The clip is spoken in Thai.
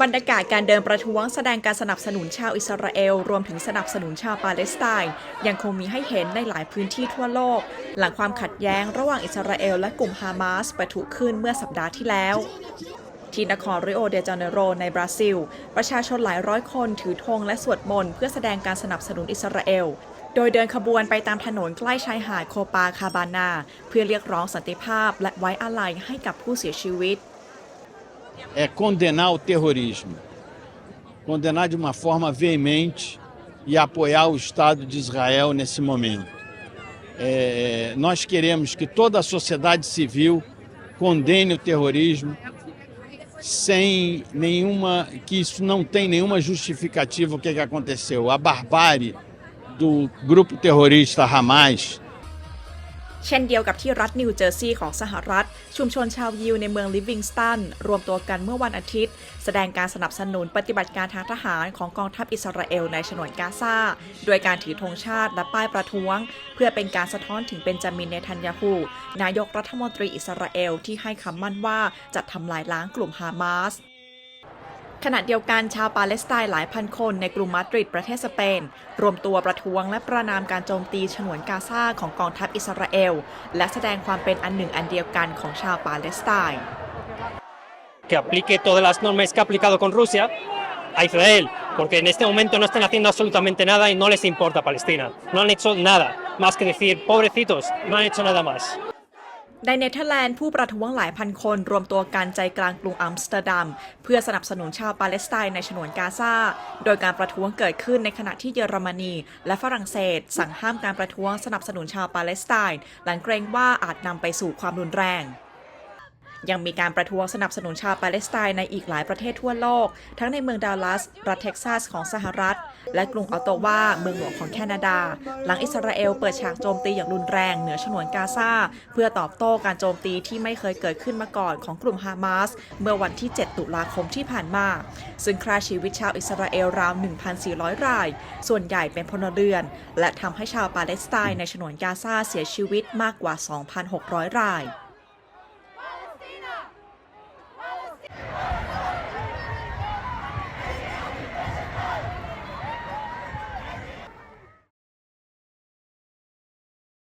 บรรยากาศการเดินประท้วงแสดงการสนับสนุนชาวอิสราเอล รวมถึงสนับสนุนชาวปาเลสไตน์ยังคงมีให้เห็นในหลายพื้นที่ทั่วโลก หลังความขัดแย้งระหว่างอิสราเอลและกลุ่มฮามาสปะทุขึ้นเมื่อสัปดาห์ที่แล้วที่นครริโอเดจาเนโรในบราซิล ประชาชนหลายร้อยคนถือธงและสวดมนต์เพื่อแสดงการสนับสนุนอิสราเอล โดยเดินขบวนไปตามถนนใกล้ชายหาดโคปาคาบานา เพื่อเรียกร้องสันติภาพและไว้อาลัยให้กับผู้เสียชีวิต é condenar o terrorismo, condenar de uma forma veemente e apoiar o Estado de Israel nesse momento. É, nós queremos que toda a sociedade civil condene o terrorismo sem nenhuma, que isso não tem nenhuma justificativa o que, que aconteceu. A barbárie do grupo terrorista Hamas เช่นเดียวกับที่รัฐนิวเจอร์ซีย์ของสหรัฐ ชุมชนชาวยิวในเมืองลิฟวิงสตัน รวมตัวกันเมื่อวันอาทิตย์ แสดงการสนับสนุนปฏิบัติการทางทหารของกองทัพอิสราเอลในฉนวนกาซาโดยการถือธงชาติและป้ายประท้วง เพื่อเป็นการสะท้อนถึงเบนจามินเนทันยาฮูนายกรัฐมนตรีอิสราเอลที่ให้คำมั่นว่าจะทำลายล้างกลุ่มฮามาส ขณะเดียวกันชาวปาเลสไตน์หลายพันคนในกรุงมาดริดประเทศสเปน รวมตัวประท้วงและประนามการโจมตีฉนวนกาซาของกองทัพอิสราเอล และแสดงความเป็นอันหนึ่งอันเดียวกันของชาวปาเลสไตน์ que aplique todas las normas que ha aplicado con Rusia a Israel, porque en este momento no están haciendo absolutamente nada y no les importa Palestina. No han hecho nada, más que decir, pobrecitos, no han hecho nada más. ในเนเธอร์แลนด์ผู้ประท้วงหลายพันคนรวมตัวกันใจกลางกรุงอัมสเตอร์ดัม เพื่อสนับสนุนชาวปาเลสไตน์ในฉนวนกาซา โดยการประท้วงเกิดขึ้นในขณะที่เยอรมนี และฝรั่งเศส สั่งห้ามการประท้วงสนับสนุนชาวปาเลสไตน์หลังเกรงว่าอาจนำไปสู่ความรุนแรง ยังมีการประท้วงสนับสนุนชาวปาเลสไตน์ในอีกหลายประเทศทั่วโลก ทั้งในเมืองดัลลัส รัฐเท็กซัสของสหรัฐ และกรุงออตโตวา เมืองหลวงของแคนาดา หลังอิสราเอลเปิดฉากโจมตีอย่างรุนแรงเหนือฉนวนกาซาเพื่อตอบโต้การโจมตีที่ไม่เคยเกิดขึ้นมาก่อนของกลุ่มฮามาสเมื่อวันที่ 7 ตุลาคมที่ผ่านมา ซึ่งฆ่าชีวิตชาวอิสราเอลราว 1,400 ราย ส่วนใหญ่เป็นพลเรือน และทำให้ชาวปาเลสไตน์ในฉนวนกาซาเสียชีวิตมากกว่า 2,600 ราย